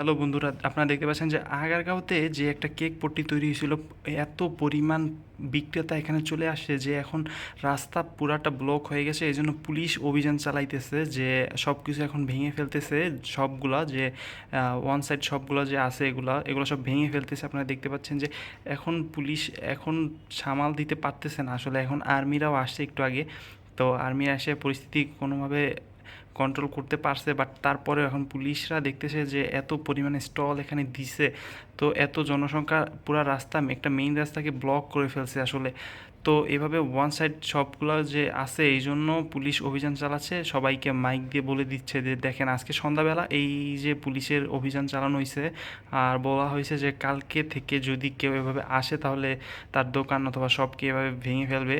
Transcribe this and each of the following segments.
Hello বন্ধুরা, আপনারা দেখতে পাচ্ছেন যে আগারগাঁওতে যে একটা কেক পট্টি তৈরি হয়েছিল, এত পরিমাণ বিক্রেতা এখানে চলে আসে যে এখন রাস্তা পুরাটা ব্লক হয়ে গেছে। এই জন্য পুলিশ অভিযান চালাইতেছে যে সব কিছু এখন ভেঙে ফেলতেছে। সবগুলা যে ওয়ান সাইড সবগুলো যে আছে এগুলা, এগুলো সব ভেঙে ফেলতেছে। আপনারা দেখতে পাচ্ছেন যে এখন পুলিশ এখন সামাল দিতে পারতেছে না। আসলে এখন আর্মিরাও আসছে একটু আগে। তো আর্মি এসে পরিস্থিতি কোনোভাবে কন্ট্রোল করতে পারছে বাট তারপরে এখন পুলিশরা দেখতেছে যে এত পরিমাণে স্টল এখানে দিছে। তো এত জনসংখ্যা পুরা রাস্তা, একটা মেইন রাস্তাকে ব্লক করে ফেলছে আসলে। তো এভাবে ওয়ান সাইড সবগুলো যে আছে, এই জন্য পুলিশ অভিযান চালাচ্ছে। সবাইকে মাইক দিয়ে বলে দিচ্ছে যে, দেখেন, আজকে সন্ধ্যাবেলা এই যে পুলিশের অভিযান চালানো হয়েছে আর বলা হয়েছে যে কালকে থেকে যদি কেউ এভাবে আসে, তাহলে তার দোকান অথবা সবকে এভাবে ভেঙে ফেলবে।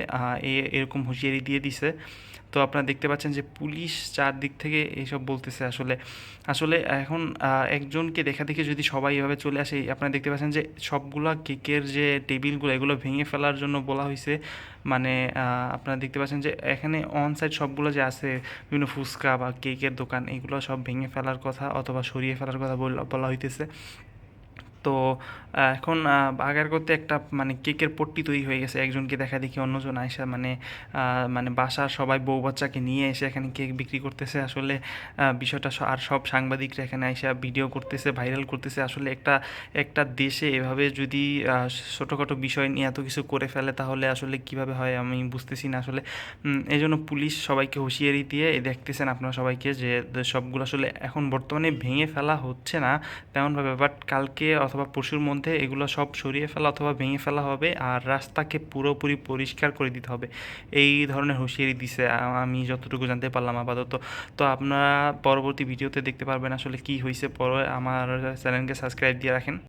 এরকম হুঁশিয়ারি দিয়ে দিছে। তো আপনারা দেখতে পাচ্ছেন যে পুলিশ চারদিক থেকে এইসব বলতেছে আসলে। আসলে এখন একজনকে দেখা দেখে যদি সবাই এভাবে চলে আসে, আপনারা দেখতে পাচ্ছেন যে সবগুলা কেকের যে টেবিলগুলো, এগুলো ভেঙে ফেলার জন্য বলা হয়েছে মানে আপনারা দেখতে পাচ্ছেন যে এখানে অন সাইড সবগুলো যে আছে, বিভিন্ন ফুচকা বা কেকের দোকান, এগুলো সব ভেঙে ফেলার কথা অথবা সরিয়ে ফেলার কথা বলা হইতেছে। তো এখন বাগার করতে একটা মানে কেকের পট্টি তৈরি হয়ে গেছে। একজনকে দেখা দেখি অন্যজন আইসা মানে মানে বাসার সবাই বউ বাচ্চাকে নিয়ে এসে এখানে কেক বিক্রি করতেছে। আসলে বিষয়টা আর সব সাংবাদিকরা এখানে আইসা ভিডিও করতেছে, ভাইরাল করতেছে। আসলে একটা একটা দেশে এভাবে যদি ছোটোখাটো বিষয় নিয়ে এত কিছু করে ফেলে, তাহলে আসলে কীভাবে হয় আমি বুঝতেছি না। আসলে এই জন্য পুলিশ সবাইকে হুঁশিয়ারি দিয়ে দেখতেছেন আপনারা সবাইকে যে সবগুলো আসলে এখন বর্তমানে ভেঙে ফেলা হচ্ছে না তেমনভাবে। বাট কালকে অথবা পশুর মধ্যে এগুলো সব সরিয়ে ফেলা অথবা ভেঙে ফেলা হবে আর রাস্তাকে পুরোপুরি পরিষ্কার করে দিতে হবে। এই ধরনের হুঁশিয়ারি দিছে আমি যতটুকু জানতে পারলাম আপাতত। তো আপনারা পরবর্তী ভিডিওতে দেখতে পারবেন আসলে কি হয়েছে পরে আমার চ্যানেলকে সাবস্ক্রাইব দিয়ে রাখেন।